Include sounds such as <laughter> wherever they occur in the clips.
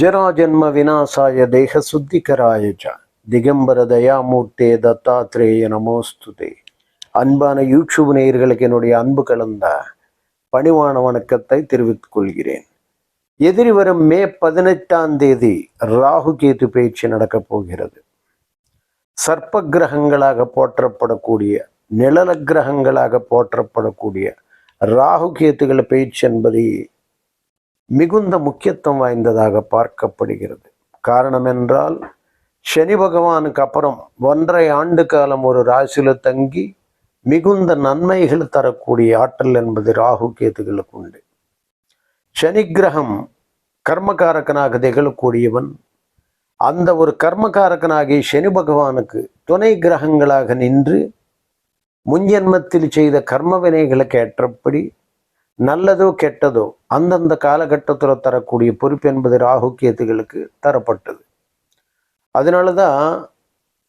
ஜராஜன்ம விநாசாய தேக சுத்திகராயஜா திகம்பர தயாமூர்த்தே தத்தாத்ரேய நமோஸ்துதே அன்பான யூடியூப் நேயர்களுக்கு என்னுடைய அன்பு கலந்த பணிவான வணக்கத்தை தெரிவித்துக் கொள்கிறேன். எதிரி வரும் மே பதினெட்டாம் தேதி ராகு கேது பேச்சு நடக்கப் போகிறது. சர்ப்ப கிரகங்களாக போற்றப்படக்கூடிய நிழல கிரகங்களாக போற்றப்படக்கூடிய ராகு கேத்துகள பேச்சு என்பது மிகுந்த முக்கியத்துவம் வாய்ந்ததாக பார்க்கப்படுகிறது. காரணம் என்றால் சனி பகவானுக்கு அப்புறம் ஒன்றரை ஆண்டு காலம் ஒரு ராசியில் தங்கி மிகுந்த நன்மைகள் தரக்கூடிய ஆற்றல் என்பது ராகு கேத்துகளுக்கு உண்டு. சனி கிரகம் கர்மகாரகனாக திகழக்கூடியவன் அந்த ஒரு கர்மகாரகனாகிய சனி பகவானுக்கு துணை கிரகங்களாக நின்று முன்ஜென்மத்தில் செய்த கர்மவினைகளுக்கு ஏற்றபடி நல்லதோ கெட்டதோ அந்தந்த காலகட்டத்தில் தரக்கூடிய பொறுப்பு என்பது ராகு கேத்துகளுக்கு தரப்பட்டது. அதனால தான்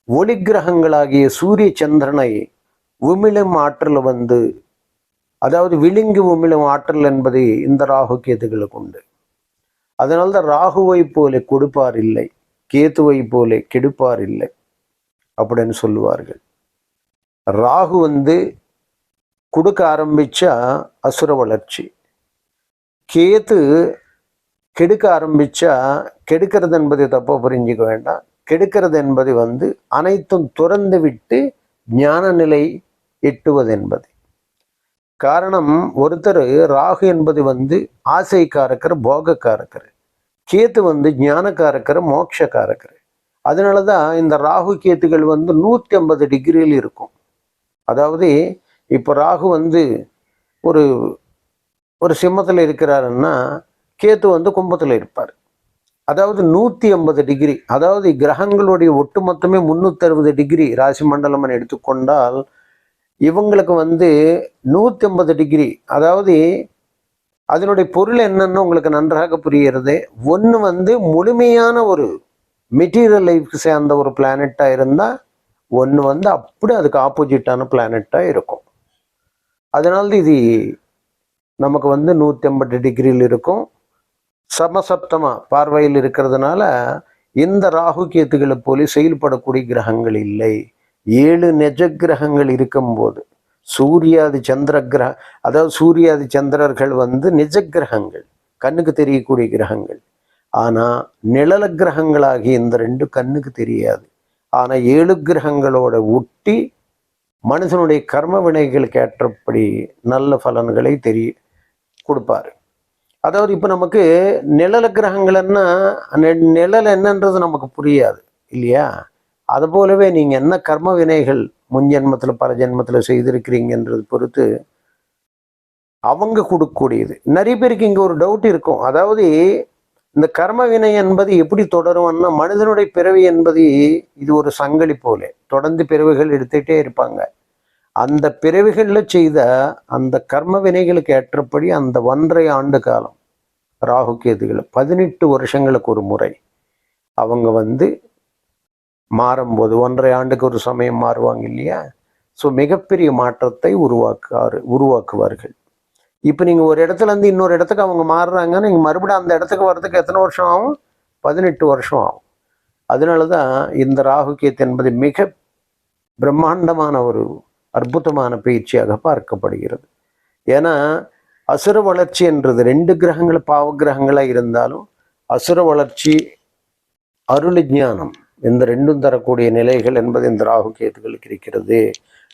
ஒளி கிரகங்களாகிய சூரிய சந்திரனை உமிழும் ஆற்றல் வந்து அதாவது விழுங்கி உமிழும் ஆற்றல் என்பது இந்த ராகு கேத்துகளுக்கு உண்டு. அதனால்தான் ராகுவை போல கொடுப்பார் இல்லை கேத்துவை போல கெடுப்பார் இல்லை அப்படின்னு சொல்லுவார்கள். ராகு வந்து கொடுக்க ஆரம்பிச்சா அசுர வளர்ச்சி. கேத்து கெடுக்க ஆரம்பிச்சா கெடுக்கிறது என்பதை தப்பா புரிஞ்சுக்க வேண்டாம். கெடுக்கிறது என்பது வந்து அனைத்தும் துறந்து விட்டு ஞான நிலை எட்டுவது என்பது. காரணம் ஒருத்தர் ராகு என்பது வந்து ஆசைக்காரக்கர் போகக்காரக்கர். கேத்து வந்து ஞானக்காரக்கர் மோட்சக்காரக்கர். அதனால தான் இந்த ராகு கேத்துகள் வந்து நூற்றி ஐம்பது டிகிரியில் இருக்கும். அதாவது இப்போ ராகு வந்து ஒரு ஒரு சிம்மத்தில் இருக்கிறாருன்னா கேத்து வந்து கும்பத்தில் இருப்பார். அதாவது நூற்றி ஐம்பது டிகிரி அதாவது கிரகங்களுடைய ஒட்டுமொத்தமே முந்நூற்றறுபது டிகிரி ராசி மண்டலம் எடுத்துக்கொண்டால் இவங்களுக்கு வந்து நூற்றி ஐம்பது டிகிரி அதாவது அதனுடைய பொருள் என்னன்னு உங்களுக்கு நன்றாக புரிகிறது. ஒன்று வந்து முழுமையான ஒரு மெட்டீரியல் லைஃப்க்கு சேர்ந்த ஒரு பிளானட்டாக இருந்தால் ஒன்று வந்து அப்படி அதுக்கு ஆப்போசிட்டான பிளானட்டாக இருக்கும். அதனால இது நமக்கு வந்து நூற்றி ஐம்பது டிகிரியில் இருக்கும். சமசப்தமாக பார்வையில் இருக்கிறதுனால இந்த ராகு கேத்துகளை போல செயல்படக்கூடிய கிரகங்கள் இல்லை. ஏழு நெஜ கிரகங்கள் இருக்கும்போது சூரியாதி சந்திர கிரக அதாவது சூரியாதி சந்திரர்கள் வந்து நிஜ கிரகங்கள் கண்ணுக்கு தெரியக்கூடிய கிரகங்கள். ஆனால் நிழல கிரகங்களாகி இந்த ரெண்டு கண்ணுக்கு தெரியாது. ஆனால் ஏழு கிரகங்களோட ஒட்டி மனுஷனுடைய கர்ம வினைகளுக்கு ஏற்றபடி நல்ல பலன்களை தெரிய கொடுப்பாரு. அதாவது இப்போ நமக்கு நிழல கிரகங்கள்னா நெ- நிழல் என்னன்றது நமக்கு புரியாது இல்லையா? அது போலவே நீங்கள் என்ன கர்ம வினைகள் முன் ஜென்மத்தில் பல ஜென்மத்தில் செய்திருக்கிறீங்கன்றது பொறுத்து அவங்க கொடுக்கக்கூடியது. நிறைய பேருக்கு இங்கே ஒரு டவுட் இருக்கும். அதாவது இந்த கர்ம வினை என்பது எப்படி தொடரும்னா மனிதனுடைய பிறவி என்பது இது ஒரு சங்கலி போல. தொடர்ந்து பிறவிகள் எடுத்துகிட்டே இருப்பாங்க. அந்த பிறவிகளில் செய்த அந்த கர்ம வினைகளுக்கு ஏற்றபடி அந்த ஒன்றரை ஆண்டு காலம் ராகு கேதுகள் பதினெட்டு வருஷங்களுக்கு ஒரு முறை அவங்க வந்து மாறும்போது ஒன்றரை ஆண்டுக்கு ஒரு சமயம் மாறுவாங்க இல்லையா? ஸோ மிகப்பெரிய மாற்றத்தை உருவாக்குவார் உருவாக்குவார்கள். இப்போ நீங்கள் ஒரு இடத்துல இருந்து இன்னொரு இடத்துக்கு அவங்க மாறுறாங்கன்னா நீங்கள் மறுபடியும் அந்த இடத்துக்கு வர்றதுக்கு எத்தனை வருஷம் ஆகும்? பதினெட்டு வருஷம் ஆகும். அதனால தான் இந்த ராகு என்பது மிக பிரம்மாண்டமான ஒரு அற்புதமான பயிற்சியாக பார்க்கப்படுகிறது. ஏன்னா அசுர வளர்ச்சி என்றது ரெண்டு கிரகங்கள் பாவ கிரகங்களாக இருந்தாலும் அசுர வளர்ச்சி அருள் ஞானம் இந்த ரெண்டும் தரக்கூடிய நிலைகள் என்பது இந்த ராகு கேத்துகளுக்கு இருக்கிறது.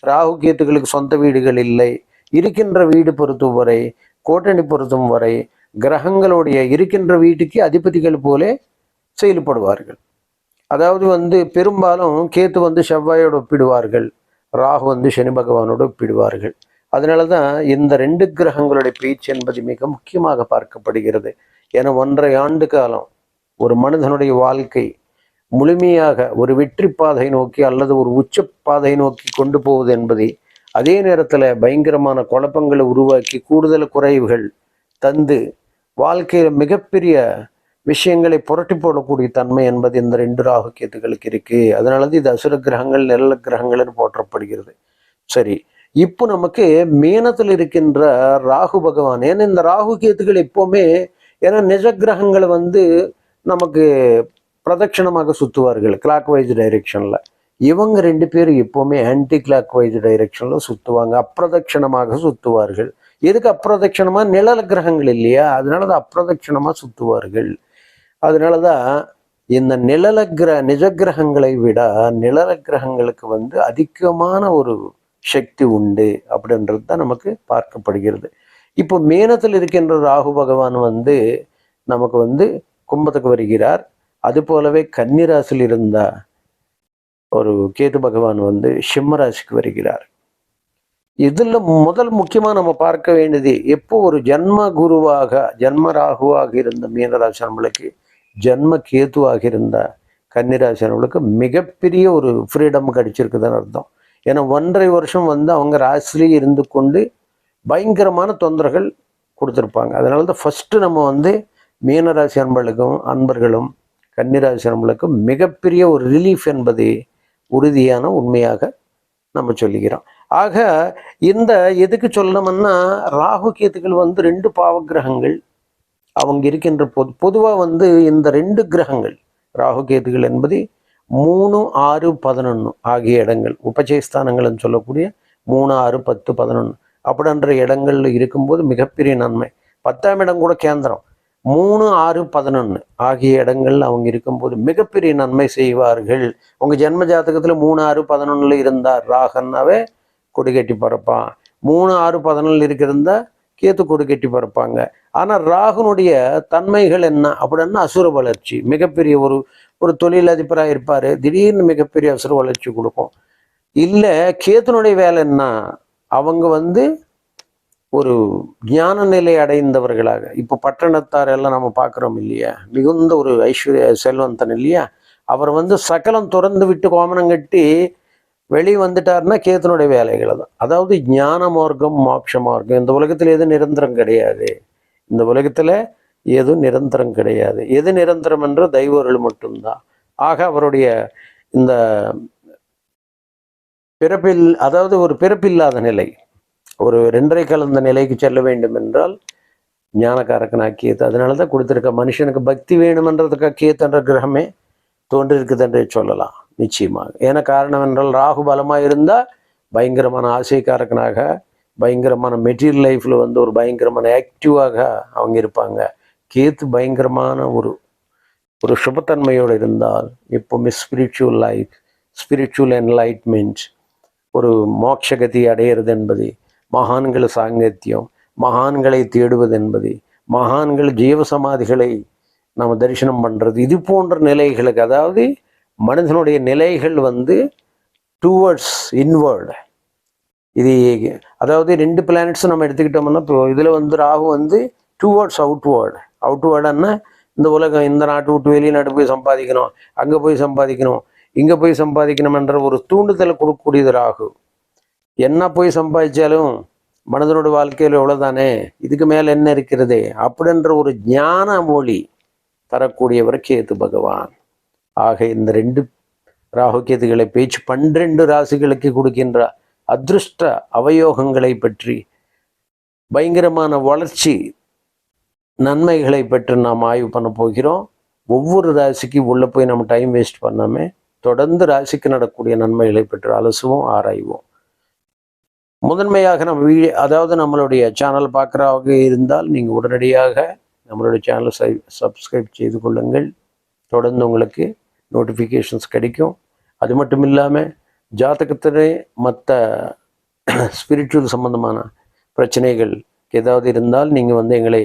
ராகு கேத்துகளுக்கு சொந்த வீடுகள் இல்லை. இருக்கின்ற வீடு பொறுத்தும் வரை கோட்டணி பொருத்தும் வரை கிரகங்களுடைய இருக்கின்ற வீட்டுக்கு அதிபதிகள் போலே செயல்படுவார்கள். அதாவது வந்து பெரும்பாலும் கேத்து வந்து செவ்வாயோடு ஒப்பிடுவார்கள் ராகு வந்து சனி பகவானோடு ஒப்பிடுவார்கள். அதனால தான் இந்த ரெண்டு கிரகங்களுடைய பேச்சு என்பது மிக முக்கியமாக பார்க்கப்படுகிறது. என ஒன்றரை ஆண்டு காலம் ஒரு மனிதனுடைய வாழ்க்கை முழுமையாக ஒரு வெற்றி பாதை நோக்கி அல்லது ஒரு உச்ச பாதை நோக்கி கொண்டு போவது என்பதை அதே நேரத்தில் பயங்கரமான குழப்பங்களை உருவாக்கி கூடுதல் குறைவுகள் தந்து வாழ்க்கையில் மிகப்பெரிய விஷயங்களை புரட்டி போடக்கூடிய தன்மை என்பது இந்த ரெண்டு ராகு கேத்துகளுக்கு இருக்குது அதனால தான் இது அசுர கிரகங்கள் நிழல கிரகங்கள்னு போற்றப்படுகிறது. சரி இப்போ நமக்கு மீனத்தில் இருக்கின்ற ராகு பகவான் ஏன்னா இந்த ராகு கேத்துகள் எப்போவுமே ஏன்னா நிஜ கிரகங்களை வந்து நமக்கு பிரதட்சணமாக சுற்றுவார்கள் கிளாக் வைஸ் டைரக்ஷனில் இவங்க ரெண்டு பேரும் எப்போவுமே ஆன்டி கிளாக் வைஸ் டைரெக்ஷன்ல சுற்றுவாங்க அப்பிரதட்சணமாக சுற்றுவார்கள் எதுக்கு அப்பிரதட்சணமா? நிழல் கிரகங்கள் இல்லையா? அதனால தான் அப்ரதட்சணமாக சுற்றுவார்கள் அதனால தான் இந்த நிழல கிர நிஜ கிரகங்களை விட நிழல கிரகங்களுக்கு வந்து அதிகமான ஒரு சக்தி உண்டு அப்படின்றது தான் நமக்கு பார்க்கப்படுகிறது. இப்போ மேனத்தில் இருக்கின்ற ராகு பகவான் வந்து நமக்கு வந்து கும்பத்துக்கு வருகிறார். அது போலவே கன்னிராசில் இருந்தால் ஒரு கேது பகவான் வந்து சிம்மராசிக்கு வருகிறார். இதில் முதல் முக்கியமாக நம்ம பார்க்க வேண்டியது எப்போ ஒரு ஜன்ம குருவாக ஜன்ம ராகுவாக இருந்த மீனராசி நம்மளுக்கு ஜன்ம கேதுவாக இருந்த கன்னிராசி நம்மளுக்கு மிகப்பெரிய ஒரு ஃப்ரீடம் கிடைச்சிருக்குதுன்னு அர்த்தம். ஏன்னா ஒன்றரை வருஷம் வந்து அவங்க ராசிலேயே இருந்து கொண்டு பயங்கரமான தொந்தரவுகள் கொடுத்துருப்பாங்க. அதனால தான் ஃபஸ்ட்டு நம்ம வந்து மீனராசி அன்பர்களுக்கும் அன்பர்களும் கன்னிராசி அன்பர்களுக்கும் மிகப்பெரிய ஒரு ரிலீஃப் என்பது உறுதியான உண்மையாக நம்ம சொல்லிக்கிறோம் ஆக இந்த எதுக்கு சொல்லணும்னா ராகு கேத்துக்கள் வந்து ரெண்டு பாவகிரகங்கள் அவங்க இருக்கின்ற பொது பொதுவாக வந்து இந்த ரெண்டு கிரகங்கள் ராகு கேத்துகள் என்பது மூணு ஆறு பதினொன்று ஆகிய இடங்கள். உபஜயஸ்தானங்கள்னு சொல்லக்கூடிய மூணு ஆறு பத்து பதினொன்று அப்படின்ற இடங்கள்ல இருக்கும்போது மிகப்பெரிய நன்மை. பத்தாம் இடம் கூட கேந்திரம். மூணு ஆறு பதினொன்று ஆகிய இடங்கள்ல அவங்க இருக்கும்போது மிகப்பெரிய நன்மை செய்வார்கள். உங்கள் ஜென்ம ஜாதகத்தில் மூணு ஆறு பதினொன்றில் இருந்தார் ராகன்னாவே கொடி கட்டி பறப்பான். மூணு ஆறு பதினொன்றில் இருக்கிறதா கேத்து கொடி கட்டி பறப்பாங்க. ஆனால் ராகுனுடைய தன்மைகள் என்ன அப்படின்னா அசுர வளர்ச்சி. மிகப்பெரிய ஒரு ஒரு தொழிலதிபராக இருப்பார். திடீர்னு மிகப்பெரிய அசுர வளர்ச்சி கொடுக்கும். இல்லை கேத்துனுடைய வேலை என்ன? அவங்க வந்து ஒரு ஞான நிலை அடைந்தவர்களாக. இப்போ பட்டணத்தார் எல்லாம் நம்ம பார்க்குறோம் இல்லையா? மிகுந்த ஒரு ஐஸ்வர்ய செல்வந்தன் இல்லையா? அவர் வந்து சகலம் திறந்து விட்டு கோமனம் கட்டி வெளியே வந்துட்டாருன்னா கேத்தனுடைய வேலைகளை தான் அதாவது ஞான மார்க்கம் மோட்ச மார்க்கம் இந்த உலகத்தில் எது நிரந்தரம் கிடையாது. இந்த உலகத்தில் எதுவும் நிரந்தரம் கிடையாது. எது நிரந்தரம் என்ற தெய்வர்கள் மட்டும்தான். ஆக அவருடைய இந்த பிறப்பில் அதாவது ஒரு பிறப்பில்லாத நிலை. ஒரு ரெண்டரை கலந்த நிலைக்கு செல்ல வேண்டும் என்றால் ஞானக்காரக்கனாக கேத்து அதனால தான் கொடுத்துருக்க மனுஷனுக்கு பக்தி வேணுமென்றதுக்காக கேத்துன்ற கிரகமே தோன்றிருக்குது என்றே சொல்லலாம். நிச்சயமாக. ஏன்னா காரணம் என்றால் ராகு பலமாக இருந்தால் பயங்கரமான ஆசைக்காரக்கனாக பயங்கரமான மெட்டீரியல் லைஃப்பில் வந்து ஒரு பயங்கரமான ஆக்டிவாக அவங்க இருப்பாங்க. கேத்து பயங்கரமான ஒரு ஒரு சுபத்தன்மையோடு இருந்தால் எப்போவுமே ஸ்பிரிச்சுவல் லைஃப் ஸ்பிரிச்சுவல் என்லைட்மெண்ட் ஒரு மோட்சகதி அடையிறது என்பது மகான்கள் சாங்கத்தியம் மகான்களை தேடுவது என்பது மகான்கள் ஜீவ சமாதிகளை நம்ம தரிசனம் பண்ணுறது இது போன்ற நிலைகளுக்கு அதாவது மனிதனுடைய நிலைகள் வந்து டூவர்ட்ஸ் இன்வேர்டு இது அதாவது ரெண்டு பிளானட்ஸும் நம்ம எடுத்துக்கிட்டோம்னா இப்போ இதில் வந்து ராகு வந்து டூவர்ட்ஸ் அவுட்வேர்டு அவுட்வேர்டுன்னா இந்த உலகம் இந்த நாட்டு விட்டு வெளிநாட்டு போய் சம்பாதிக்கணும் அங்கே போய் சம்பாதிக்கணும் இங்கே போய் சம்பாதிக்கணும்ன்ற ஒரு தூண்டுதலை கொடுக்கக்கூடியது ராகு. என்ன போய் சம்பாதிச்சாலும் மனிதனோட வாழ்க்கையில் எவ்வளோதானே இதுக்கு மேலே என்ன இருக்கிறது? அப்படின்ற ஒரு ஞான மொழி தரக்கூடியவர் கேது பகவான்? ஆக இந்த ரெண்டு ராகு கேதுகளை பேச்சு பன்னிரண்டு ராசிகளுக்கு கொடுக்கின்ற அதிருஷ்ட அவயோகங்களை பற்றி பயங்கரமான வளர்ச்சி நன்மைகளை பற்றி நாம் ஆய்வு பண்ண போகிறோம். ஒவ்வொரு ராசிக்கு உள்ளே போய் நம்ம டைம் வேஸ்ட் பண்ணாமல் தொடர்ந்து ராசிக்கு நடக்கக்கூடிய நன்மைகளை பற்றி அலசுவோம் ஆராய்வோம். முதன்மையாக நம்ம வீ அதாவது நம்மளுடைய சேனல் பார்க்குறவங்க இருந்தால் நீங்கள் உடனடியாக நம்மளுடைய சேனலை சை சப்ஸ்கிரைப் செய்து கொள்ளுங்கள். தொடர்ந்து உங்களுக்கு நோட்டிஃபிகேஷன்ஸ் கிடைக்கும். அது மட்டும் இல்லாமல் ஜாதகத்திலே மற்ற ஸ்பிரிச்சுவல் <clears throat> சம்பந்தமான பிரச்சனைகள் ஏதாவது இருந்தால் நீங்கள் வந்து எங்களை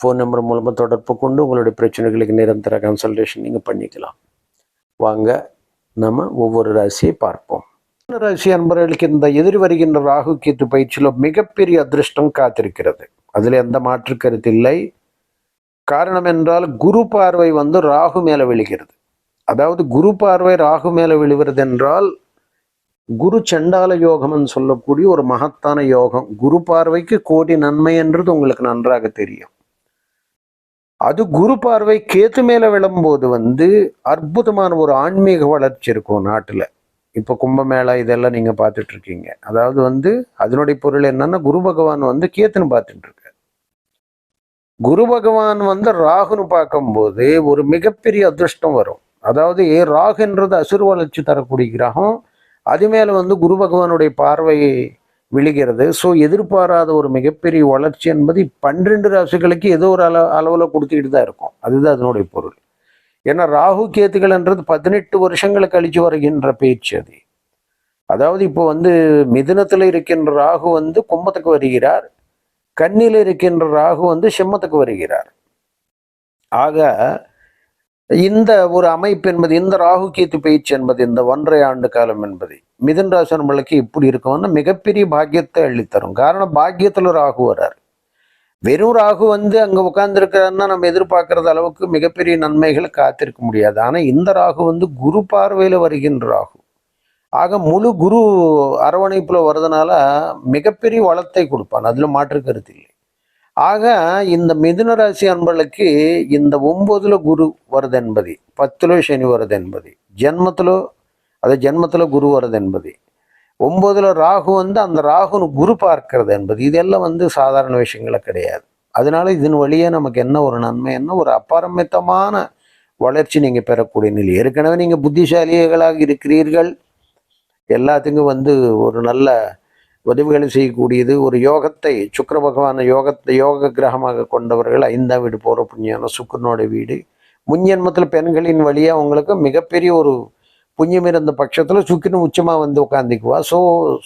ஃபோன் நம்பர் மூலமாக தொடர்பு கொண்டு உங்களுடைய பிரச்சனைகளுக்கு நிரந்தர கன்சல்டேஷன் நீங்கள் பண்ணிக்கலாம். வாங்க நம்ம ஒவ்வொரு ராசியை பார்ப்போம். ராசி அன்பர்களுக்கு இந்த எதிர் வருகின்ற ராகு கேத்து பயிற்சியில் மிகப்பெரிய அதிர்ஷ்டம் காத்திருக்கிறது. அதில் எந்த மாற்று கருத்து இல்லை. காரணம் என்றால் குரு பார்வை வந்து ராகு மேலே விழுகிறது. அதாவது குரு பார்வை ராகு மேலே விழுகிறது என்றால் குரு செண்டால யோகம்னு சொல்லக்கூடிய ஒரு மகத்தான யோகம். குரு பார்வைக்கு கோடி நன்மை என்றது உங்களுக்கு நன்றாக தெரியும். அது குரு பார்வை கேத்து மேல விழும்போது வந்து அற்புதமான ஒரு ஆன்மீக வளர்ச்சி இருக்கும் நாட்டுல. இப்போ கும்பமேளா இதெல்லாம் நீங்க பார்த்துட்டு இருக்கீங்க அதாவது வந்து அதனுடைய பொருள் என்னன்னா குரு பகவான் வந்து கேத்துன்னு பார்த்துட்டு இருக்காரு குரு பகவான் வந்து ராகுன்னு பார்க்கும்போது ஒரு மிகப்பெரிய அதிர்ஷ்டம் வரும். அதாவது ராகுன்றது அசுர வளர்ச்சி தரக்கூடிய கிரகம் அது மேல வந்து குரு பகவானுடைய பார்வை விழுகிறது. ஸோ எதிர்பாராத ஒரு மிகப்பெரிய வளர்ச்சி என்பது பன்னிரெண்டு ராசிகளுக்கு ஏதோ ஒரு அள அளவில் கொடுத்துக்கிட்டு தான் இருக்கும். அதுதான் அதனுடைய பொருள். ஏன்னா ராகு கேத்துகள்ன்றது பதினெட்டு வருஷங்களை கழிச்சு வருகின்ற பேச்சு அது. அதாவது இப்போ வந்து மிதுனத்தில் இருக்கின்ற ராகு வந்து கும்பத்துக்கு வருகிறார். கண்ணில் இருக்கின்ற ராகு வந்து சிம்மத்துக்கு வருகிறார். ஆக இந்த ஒரு அமைப்பு என்பது இந்த ராகு கேத்து பயிற்சி என்பது இந்த ஒன்றரை ஆண்டு காலம் என்பது மிதுன் ராசி நம்மளுக்கு இப்படி இருக்கும்னா மிகப்பெரிய பாக்கியத்தை அள்ளித்தரும். காரணம் பாக்கியத்துல ராகு வர்றார் வெறும் ராகு வந்து அங்கே உட்காந்துருக்கிறாருன்னா நம்ம எதிர்பார்க்கறது அளவுக்கு மிகப்பெரிய நன்மைகளை காத்திருக்க முடியாது. ஆனால் இந்த ராகு வந்து குரு பார்வையில் வருகின்ற ராகு. ஆக முழு குரு அரவணைப்பில் வர்றதுனால மிகப்பெரிய வளத்தை கொடுப்பான். அதில் மாற்று கருத்து இல்லை. ஆக இந்த மிதுன ராசி அன்பர்களுக்கு இந்த ஒன்பதுல குரு வருது என்பது பத்துல சனி வருது என்பது ஜென்மத்திலோ அது ஜென்மத்தில் குரு வருது என்பது ஒன்பதுல ராகு வந்து அந்த ராகுனு குரு பார்க்கிறது என்பது இதெல்லாம் வந்து சாதாரண விஷயங்கள கிடையாது. அதனால இதன் வழியே நமக்கு என்ன ஒரு நன்மை என்ன ஒரு அபரமித்தமான வளர்ச்சி நீங்கள் பெறக்கூடிய நிலை. ஏற்கனவே நீங்கள் புத்திசாலிகளாக இருக்கிறீர்கள். எல்லாத்துக்கும் வந்து ஒரு நல்ல உதவிகளை செய்யக்கூடியது. ஒரு யோகத்தை சுக்கர பகவான யோகத்தை யோக கிரகமாக கொண்டவர்கள் ஐந்தாம் வீடு போகிற புண்ணியான சுக்கரனோட வீடு. முன்ஜென்மத்தில் பெண்களின் வழியாக அவங்களுக்கு மிகப்பெரிய ஒரு புண்ணியம் இருந்த பட்சத்தில் சுக்கினு உச்சமாக வந்து உட்காந்துக்குவா ஸோ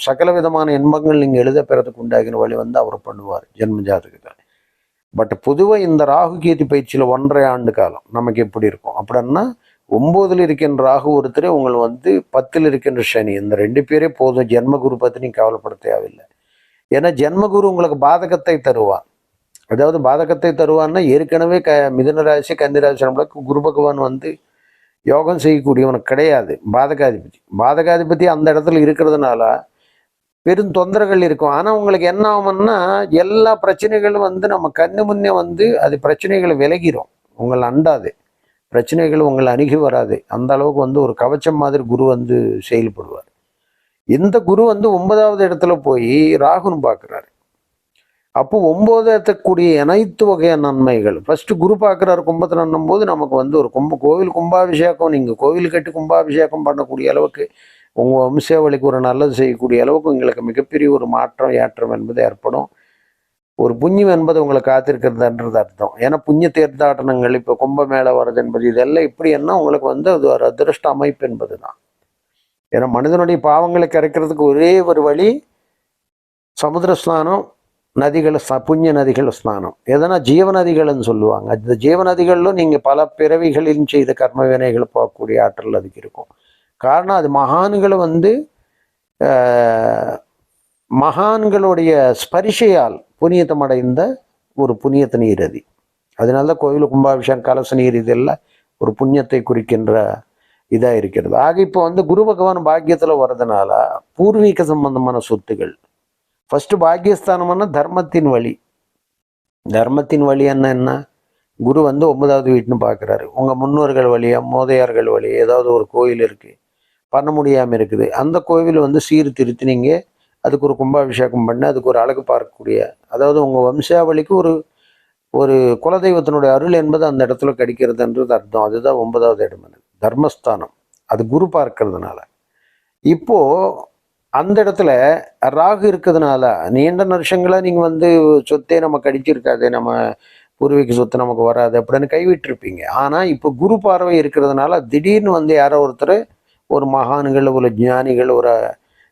சகல விதமான இன்பங்கள் நீங்கள் எழுத பெறதுக்கு உண்டாகின வழி வந்து அவர் பண்ணுவார் ஜென்ம ஜாதகத்தில். பட் பொதுவாக இந்த ராகு கீர்த்தி பயிற்சியில் ஒன்றரை ஆண்டு காலம் நமக்கு எப்படி இருக்கும்? அப்படின்னா ஒம்போதில் இருக்கின்ற ராகு ஒருத்தர் உங்களை வந்து பத்தில் இருக்கின்ற சனி இந்த ரெண்டு பேரே போதும் ஜென்மகுரு பற்றி நீங்கள் கவலைப்பட தேவையில்லை. ஏன்னா ஜென்மகுரு உங்களுக்கு பாதகத்தை தருவான் அதாவது பாதகத்தை தருவான்னா ஏற்கனவே க மிதனராசி கன்னிராசி நம்மளுக்கு குரு பகவான் வந்து யோகம் செய்யக்கூடியவனுக்கு கிடையாது. பாதகாதிபதி. பாதகாதிபதி அந்த இடத்துல இருக்கிறதுனால பெரும் தொந்தரங்கள் இருக்கும். ஆனால் உங்களுக்கு என்ன ஆகும்னா எல்லா பிரச்சனைகளும் வந்து நம்ம கண்ணு முன்னே வந்து அது பிரச்சனைகளை விலகிரும். உங்களை அண்டாது. பிரச்சனைகள் உங்களை அணுகி வராது. அந்த அளவுக்கு வந்து ஒரு கவச்சம் மாதிரி குரு வந்து செயல்படுவார். இந்த குரு வந்து ஒன்பதாவது இடத்துல போய் ராகுன்னு பார்க்குறாரு. அப்போ ஒன்பது எத்தக்கூடிய அனைத்து வகையான நன்மைகள். ஃபர்ஸ்ட் குரு பார்க்குறாரு கும்பத்தில் போது நமக்கு வந்து ஒரு கும்ப கோவில் கும்பாபிஷேகம் நீங்கள் கோவில் கட்டி கும்பாபிஷேகம் பண்ணக்கூடிய அளவுக்கு உங்கள் வம்சாவளிக்கு ஒரு நல்லது செய்யக்கூடிய அளவுக்கு உங்களுக்கு மிகப்பெரிய ஒரு மாற்றம் ஏற்றம் என்பது ஏற்படும். ஒரு புண்ணியம் என்பது உங்களை காத்திருக்கிறதுன்றது அர்த்தம். ஏன்னா புண்ணிய தீர்த்தாட்டனங்கள் இப்போ கும்பமேளா வர்றது என்பது இதெல்லாம் இப்படி என்ன உங்களுக்கு வந்து அது ஒரு அதிருஷ்ட அமைப்பு என்பது தான் ஏன்னா மனிதனுடைய பாவங்களை கரைக்கிறதுக்கு ஒரே ஒரு வழி சமுத்திர ஸ்நானம் நதிகள் ச புண்ணிய நதிகள் ஸ்நானம். எதனா ஜீவநதிகள்னு சொல்லுவாங்க. அந்த ஜீவநதிகளிலும் நீங்கள் பல பிறவிகளில் செய்த கர்ம வினைகளை போகக்கூடிய ஆற்றல் அதுக்கு இருக்கும். காரணம் அது மகான்களை வந்து மகான்களுடைய ஸ்பரிசையால் புனியத்தம் அடைந்த ஒரு புனியத்த நீர் அது அதனால தான் கோயில் கும்பாபிஷேகம் கலச நீர் இதெல்லாம் ஒரு புண்ணியத்தை குறிக்கின்ற இதாக இருக்கிறது. ஆக இப்போ வந்து குரு பகவான் பாக்கியத்தில் வர்றதுனால பூர்வீக சம்பந்தமான சொத்துகள் ஃபஸ்ட்டு பாக்கியஸ்தானம்னா தர்மத்தின் வழி. தர்மத்தின் வழி என்ன என்ன? குரு வந்து ஒன்பதாவது வீட்டுன்னு பார்க்குறாரு. உங்கள் முன்னோர்கள் வழியா மோதையார்கள் வழி ஏதாவது ஒரு கோயில் இருக்குது பண்ண முடியாமல் இருக்குது. அந்த கோவில் வந்து சீர்திருத்தி நீங்கள் அதுக்கு ஒரு கும்பாபிஷேகம் பண்ணி அதுக்கு ஒரு அழகு பார்க்கக்கூடிய. அதாவது உங்கள் வம்சாவளிக்கு ஒரு ஒரு குலதெய்வத்தினுடைய அருள் என்பது அந்த இடத்துல கிடைக்கிறதுன்றது அர்த்தம். அதுதான் ஒன்பதாவது இடம் தர்மஸ்தானம். அது குரு பார்க்கறதுனால. இப்போது அந்த இடத்துல ராகு இருக்கிறதுனால நீண்ட வருஷங்களா நீங்கள் வந்து சொத்தே நம்ம கடிச்சிருக்காது நம்ம பூர்வீக சொத்து நமக்கு வராது அப்படின்னு கைவிட்டிருப்பீங்க. ஆனால் இப்போ குரு பார்வை இருக்கிறதுனால திடீர்னு வந்து யாரோ ஒருத்தர் ஒரு மகான்கள் ஒரு ஞானிகள் ஒரு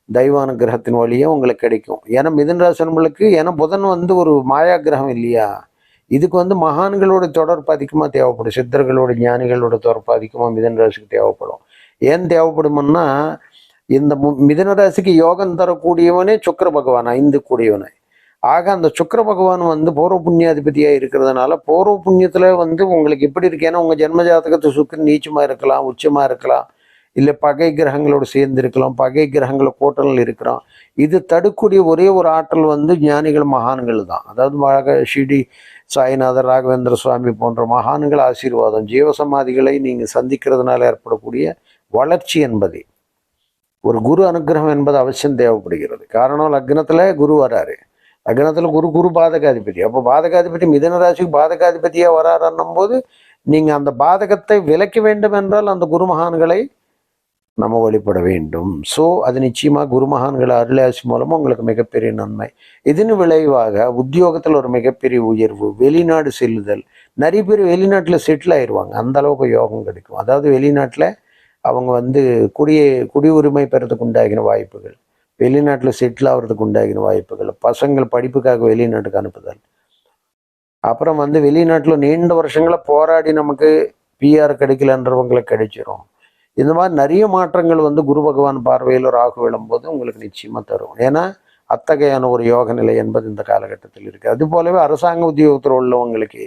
தெய்வான கிரகத்தின் வழியே உங்களுக்கு கிடைக்கும். ஏன்னா மிதுன ராசனங்களுக்கு ஏன்னா புதன் வந்து ஒரு மாயா கிரகம் இல்லையா? இதுக்கு வந்து மகான்களோட தொடர்பு அதிகமாக தேவைப்படும். சித்தர்களோட ஞானிகளோட தொடர்பு அதிகமாக மிதன் ராசிக்கு தேவைப்படும். ஏன் தேவைப்படும்னா இந்த மு- ராசிக்கு யோகம் தரக்கூடியவனே சுக்கிர பகவான் ஐந்து கூடியவனே. ஆக அந்த சுக்கிர பகவான் வந்து பூர்வ புண்ணியாதிபதியா இருக்கிறதுனால பூர்வ புண்ணியத்துல வந்து உங்களுக்கு எப்படி இருக்கு? ஏன்னா உங்க ஜென்ம ஜாதகத்து சுக்கிரன் நீச்சமா இருக்கலாம் உச்சமா இருக்கலாம் இல்லை பகை கிரகங்களோடு சேர்ந்து இருக்கலாம் பகை கிரகங்கள கூட்டங்கள் இருக்கிறோம் இது தடுக்கூடிய ஒரே ஒரு ஆற்றல் வந்து ஞானிகள் மகான்கள் தான். அதாவது மழக ஷிடி சாய்நாதர் ராகவேந்திர சுவாமி போன்ற மகான்கள் ஆசீர்வாதம் ஜீவசமாதிகளை நீங்கள் சந்திக்கிறதுனால ஏற்படக்கூடிய வளர்ச்சி என்பது. ஒரு குரு அனுகிரகம் என்பது அவசியம் தேவைப்படுகிறது. காரணம் லக்னத்தில் குரு வராரு. லக்னத்தில் குரு குரு பாதகாதிபதி. அப்போ பாதகாதிபதி மிதன ராசிக்கு பாதகாதிபதியா வராருன்னும் போது நீங்கள் அந்த பாதகத்தை விலக்க வேண்டும் என்றால் அந்த குருமகான்களை நம்ம வழிபட வேண்டும். ஸோ அது நிச்சயமாக குருமகான்கள் அருளாசி மூலமாக உங்களுக்கு மிகப்பெரிய நன்மை. இதன் விளைவாக உத்தியோகத்தில் ஒரு மிகப்பெரிய உயர்வு வெளிநாடு செல்லுதல். நிறைய பேர் வெளிநாட்டில் செட்டில் ஆயிடுவாங்க அந்த அளவுக்கு யோகம் கிடைக்கும். அதாவது வெளிநாட்டில் அவங்க வந்து குடிய குடியுரிமை பெறதுக்கு உண்டாகின வாய்ப்புகள் வெளிநாட்டில் செட்டில் ஆகிறதுக்கு உண்டாகின வாய்ப்புகள் பசங்கள் படிப்புக்காக வெளிநாட்டுக்கு அனுப்புதல். அப்புறம் வந்து வெளிநாட்டில் நீண்ட வருஷங்களை போராடி நமக்கு பிஆர் கிடைக்கலன்றவங்களுக்கு கிடைச்சிரும். இந்த மாதிரி நிறைய மாற்றங்கள் வந்து குரு பகவான் பார்வையில் ராகு விழும்போது உங்களுக்கு நிச்சயமாக தரும். ஏன்னா அத்தகையான ஒரு யோக நிலை என்பது இந்த காலகட்டத்தில் இருக்குது அது போலவே அரசாங்க உத்தியோகத்தில் உள்ளவங்களுக்கு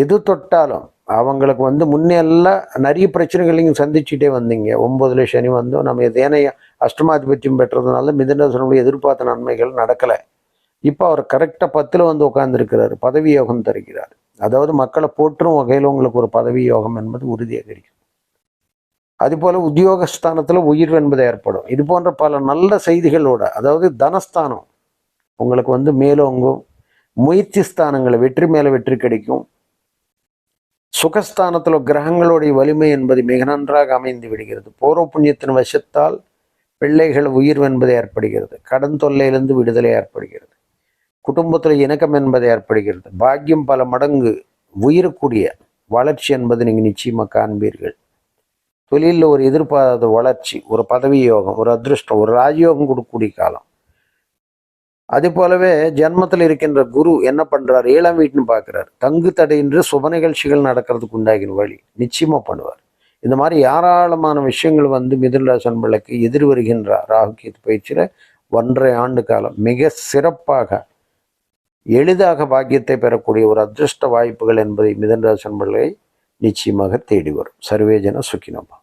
எது தொட்டாலும் அவங்களுக்கு வந்து முன்னெல்லாம் நிறைய பிரச்சனைகள் நீங்கள் சந்திச்சுட்டே வந்தீங்க. ஒம்பதுல சனி வந்தோம். நம்ம ஏனைய அஷ்டமாதிபத்தியம் பெற்றதுனால மிதனசனுடைய எதிர்பார்த்த நன்மைகள் நடக்கலை. இப்போ அவர் கரெக்டாக பத்தில் வந்து உட்காந்துருக்கிறாரு பதவி யோகம் தருகிறார். அதாவது மக்களை போற்றும் வகையில் உங்களுக்கு ஒரு பதவி யோகம் என்பது உறுதியாக கிடைக்கும் அதுபோல் உத்தியோகஸ்தானத்தில் உயிர் என்பது ஏற்படும். இது போன்ற பல நல்ல செய்திகளோட அதாவது தனஸ்தானம் உங்களுக்கு வந்து மேலோங்கும் முயற்சி ஸ்தானங்களை வெற்றி மேலே வெற்றி கிடைக்கும். சுகஸ்தானத்தில் கிரகங்களுடைய வலிமை என்பது மிக நன்றாக அமைந்து விடுகிறது. பூர்வ புண்ணியத்தின் வசத்தால் பிள்ளைகள் உயிர் என்பது ஏற்படுகிறது. கடன் தொல்லையிலிருந்து விடுதலை ஏற்படுகிறது. குடும்பத்தில் இணக்கம் என்பது ஏற்படுகிறது. பாக்கியம் பல மடங்கு உயிரக்கூடிய வளர்ச்சி என்பது நீங்கள் நிச்சயமாக காண்பீர்கள். தொழிலில் ஒரு எதிர்பாராத வளர்ச்சி ஒரு பதவி யோகம் ஒரு அதிருஷ்டம் ஒரு ராஜயோகம் கொடுக்கக்கூடிய காலம். அது போலவே ஜென்மத்தில் இருக்கின்ற குரு என்ன பண்ணுறார் ஏழாம் வீட்டுன்னு பார்க்கிறார். தங்கு தடையின்றி சுப நிகழ்ச்சிகள் நடக்கிறதுக்கு உண்டாகின வழி. நிச்சயமா பண்ணுவார். இந்த மாதிரி ஏராளமான விஷயங்கள் வந்து மிதுனராசன் பிள்ளைக்கு எதிர் வருகின்றார். ராகு கேது பயிற்சியில் ஒன்றரை ஆண்டு காலம் மிக சிறப்பாக எளிதாக பாக்கியத்தை பெறக்கூடிய ஒரு அதிர்ஷ்ட வாய்ப்புகள் என்பதை மிதன்ராசன் பிள்ளை நிச்சயமாக தேடி வரும். சர்வேஜன சுக்கினமா